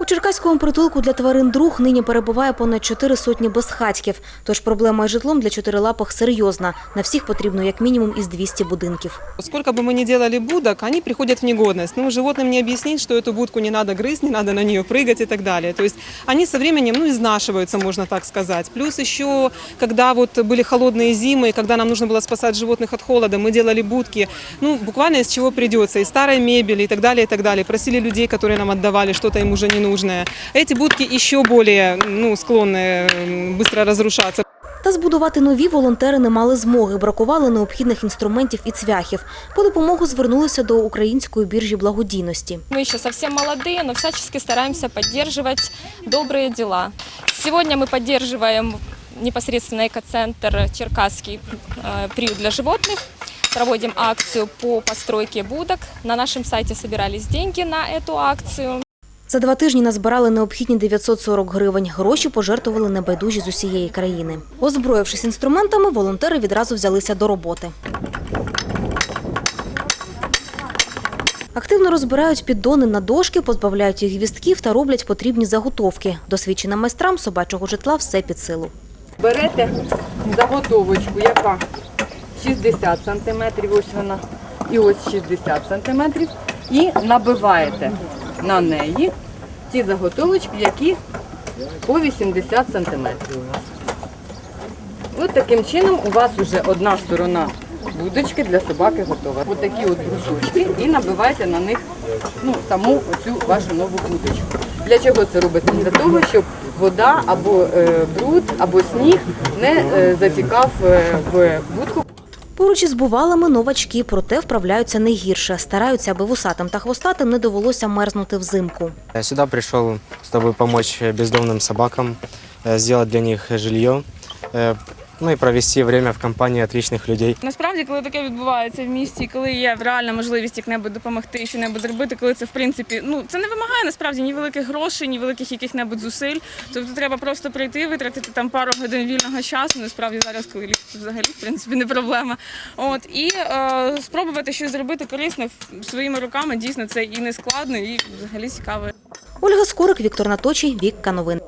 У Черкаському притулку для тварин друг нині перебуває понад чотири сотні безхатьків. Тож проблема із житлом для чотирилапих серйозна. На всіх потрібно як мінімум із 200 будинків. Сколько бы мы ни делали будок, они приходят в негодность. Ну, животным не объяснить, что эту будку не надо грызть, не надо на нее прыгать и так далее. То есть они со временем, ну, изнашиваются, можно так сказать. Плюс еще, когда вот были холодные зимы, и когда нам нужно было спасать животных от холода, мы делали будки, ну, буквально из чего придется, из старой мебели и так далее, и так далее. Просили людей, которые нам отдавали что-то им уже ненужное. Эти будки еще более, ну, склонны м, быстро разрушаться. Та збудувати нові волонтери не мали змоги, бракувало необхідних інструментів і цвяхів. По допомогу звернулися до української біржі благодійності. Мы еще совсем молодые, но всячески стараемся поддерживать добрые дела. Сегодня мы поддерживаем непосредственно экоцентр Черкасский э, приют для животных. Проводим акцию по постройке будок. На нашем сайте собирались деньги на эту акцию. За два тижні назбирали необхідні 940 гривень. Гроші пожертвували небайдужі з усієї країни. Озброївшись інструментами, волонтери відразу взялися до роботи. Активно розбирають піддони на дошки, позбавляють їх гвістків та роблять потрібні заготовки. Досвідченим майстрам собачого житла все під силу. Берете заготовочку, яка 60 см, ось вона, і ось 60 см, і набиваєте на неї ті заготовочки, які по 80 см. Ось таким чином у вас вже одна сторона будочки для собаки готова. Ось такі от брусочки і набиваєте на них ну, саму оцю вашу нову будочку. Для чого це робиться? Для того, щоб вода або е, бруд, або сніг не е, затікав е, в будку. Поруч із бувалими новачки, проте вправляються не гірше. Стараються, аби вусатим та хвостатим не довелося мерзнути взимку. Я сюда пришел, чтобы помочь бездомным собакам, э, сделать для них жилье, э, ну и провести время в компании отличных людей. Насправді, коли таке відбувається в місті, коли є реальна можливість як-небудь допомогти, що-небудь зробити, коли це в принципі, ну це не вимагає насправді ні великих грошей, ні великих яких-небудь зусиль. Тобто треба просто прийти, витратити там пару годин вільного часу. Насправді зараз, коли літ взагалі в принципі не проблема. От і е, спробувати щось зробити корисне в- своїми руками. Дійсно, це і не складно, і взагалі цікаво. Ольга Скорик, Віктор Наточий, Вікка Новин.